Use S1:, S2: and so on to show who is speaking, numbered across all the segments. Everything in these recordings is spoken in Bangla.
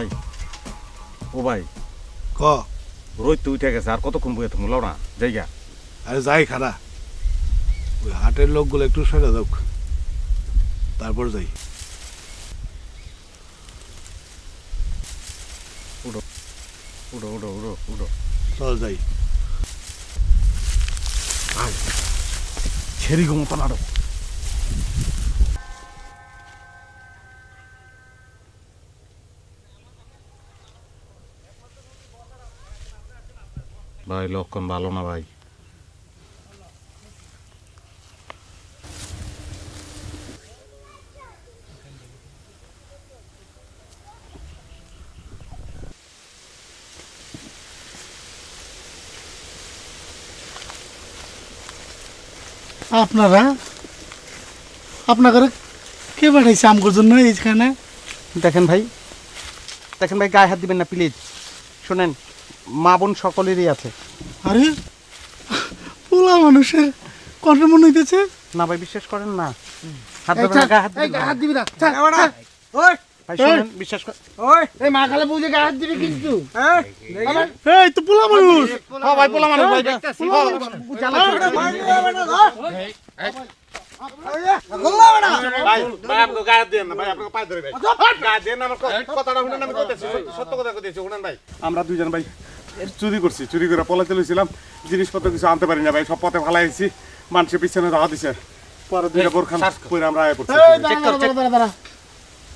S1: ভাই। ও ভাই ক?
S2: রোদ তুই উঠে গেছে আর কতক্ষণ বইয়ে তুমি না জায়গা
S1: আরে যাই খারা ওই হাটের লোকগুলো একটু সরে যাক। তারপর যাই।
S2: উঠো উঠো উঠো উঠো উঠো।
S1: চল যাই।
S2: ছেড়ি ঘুমতো নাটক ভাই লক্ষণ ভালো না ভাই
S3: আপনারা আপনাদের কে পাঠাইছে আমগোর জন্য এইখানে
S4: দেখেন ভাই দেখেন ভাই গায়ে হাত দিবেন না প্লিজ শোনেন মা বোন সকলেরই আছে।
S3: আরে পোলা মানুষের কণ্ঠ মনে হইতেছে?
S4: না ভাই বিশ্বাস করেন না। হাত দেবেন না, হাত দিবেন না।
S3: হাত দিবি না ওই।
S4: ভাই শোনেন বিশ্বাস করেন।
S3: এই মা খালে বুঝে গায়ে হাত দিবি কিন্তু। হ্যাঁ এই তো পোলা মানুষ।
S4: হ্যাঁ ভাই পোলা মানুষ। ভাই
S2: ভাই ভাই আপনাকে গায়ে দেন না ভাই আপনাকে পায়ে ধরে ভাই। গায়ে দেন না আমার ক- কথাটা শুনেন আমি কইতেছি সত্য- সত্য কথা কইতেছি শুনেন ভাই। আমরা দুইজন ভাই। চুরি করছি চুরি করে পলাতে লইছিলাম জিনিসপত্র কিছু আনতে পারি না ভাই সব পথে ফালাইছি মানুষের পিছনে ধাওয়া দিছে। পরে দুইটা বোরখান পরে আমরা আয় পড়ছি।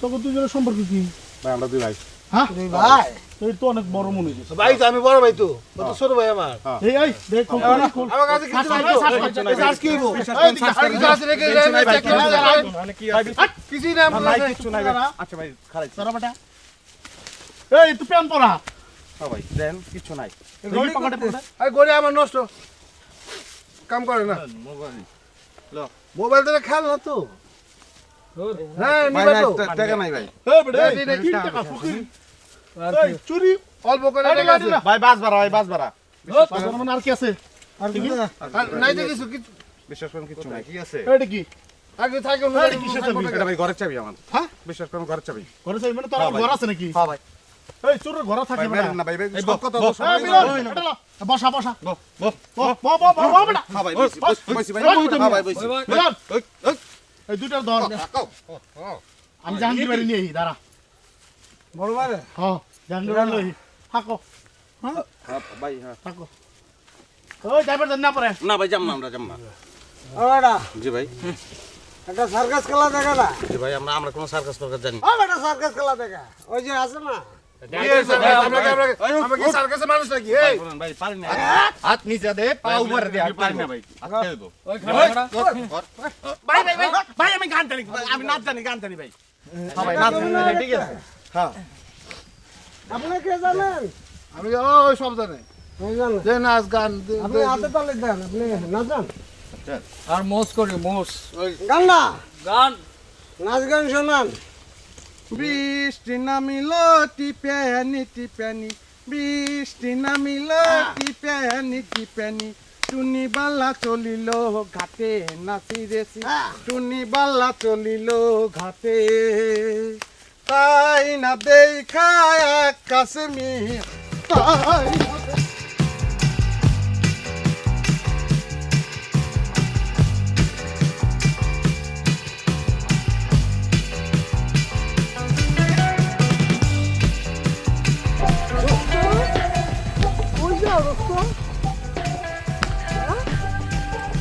S3: তোকে দুজনের সম্পর্ক কি?
S2: ভাই আমরা দুই ভাই।
S3: হ্যাঁ? ভাই। এই তো অনেক বড় মনে হইতেছে।
S1: ভাই তো আমি বড় ভাই তো। ও তো ছোট ভাই আমার।
S3: এই এই দেখ খোল, খোল, খোল।
S1: আমার কাছে কিছু নাই তো। আজ কি হইবো কাছে।
S4: কিচ্ছু নাই আচ্ছা ভাই খারাই
S3: সারা বেটা। এই তুই প্যান পরা।
S4: হ্যাঁ ভাই দেন কিছু নাই।
S3: দেখি পকেটে পকেটে
S1: আরে গড়ি আমার নষ্ট। কাম করে না। মোবাইল থেকে খেল না তো। হ্যাঁ নিবা তো।
S4: টাকা নাই ভাই।
S3: এই বেটা
S1: এই, এই,
S3: তিন টাকা ফকির এই চুরি
S1: অল্প করে
S3: এই,
S1: টাকা
S3: এই,
S1: আছে।
S3: এই,
S4: ভাই বাস ভাড়া ভাই বাস ভাড়া।
S3: মানে আর কি আছে? আর
S1: নাই তো কিছু কিছু।
S4: বিশ্বাস করেন কিছু নাই। কি আছে?
S3: এটা কি?
S1: আগে থাকে অন্য
S3: কিসের চাবি?
S4: এটা ভাই ঘরের চাবি আমার।
S3: হ্যাঁ?
S4: বিশ্বাস করেন ঘরের চাবি।
S3: ঘরে চাই মানে তোর ঘর আছে নাকি?
S4: হ্যাঁ ভাই।
S3: এই চোরের ঘর থাকে
S4: ভাই
S3: বেটা।
S4: মেরেন না ভাই ভাই সব কথা
S3: বস, এই বিরল, এটা লো। বসা বসা। বস বস বস। বস বস বেটা।
S4: হ্যাঁ ভাই
S3: বস, বস,
S4: বসি। ভাই
S3: বস, বস,
S4: হ্যাঁ ভাই বসি।
S3: এই ধর আমি জাহাঙ্গীর বাড়ি নিয়ে দাঁড়া।
S1: বড় ভাই
S3: হ্যাঁ জাহাঙ্গীর বাড়ি লই থাকো। হ্যাঁ
S4: হ্যাঁ ভাই হ্যাঁ।
S3: থাকো। ওই ড্রাইভার দেন না পরে।
S4: না ভাই যাম না আমরা যাম না।
S1: ওটা
S4: জি ভাই।
S1: একটা সার্কাস খেলা দেখা না?
S4: জি ভাই আমরা আমরা কোনো সার্কাস ফার্কাস জানি
S1: ও বেটা সার্কাস খেলা দেখা। ওই যে আছে না?
S2: হাত নিচে দে পা উপরে দে পারি না ভাই।
S4: ভাই ভাই ভাই ভাই আমি গান জানি আমি নাচ জানি গান জানি ভাই। হ্যাঁ ভাই নাচ জানি ঠিক আছে?
S1: আপনি কে জানেন? আমি ওই সব জানে। যে নাচ গান আপনি হাতে তালে দেন আপনি নাচ গান
S5: আর মোস করি মোস।
S1: গান না।
S5: গান।
S1: নাচ গান শোনান।
S4: বৃষ্টি নামিল টিপ্যানি টিপ্যানি বৃষ্টি নামিল টিপ্যানি টিপ্যানি টুনি বাল্লা চলিল ঘাটে নাচি রেছি টুনি বাল্লা চলিল ঘাটে। তাই না দেখায় আকাশ মি তাই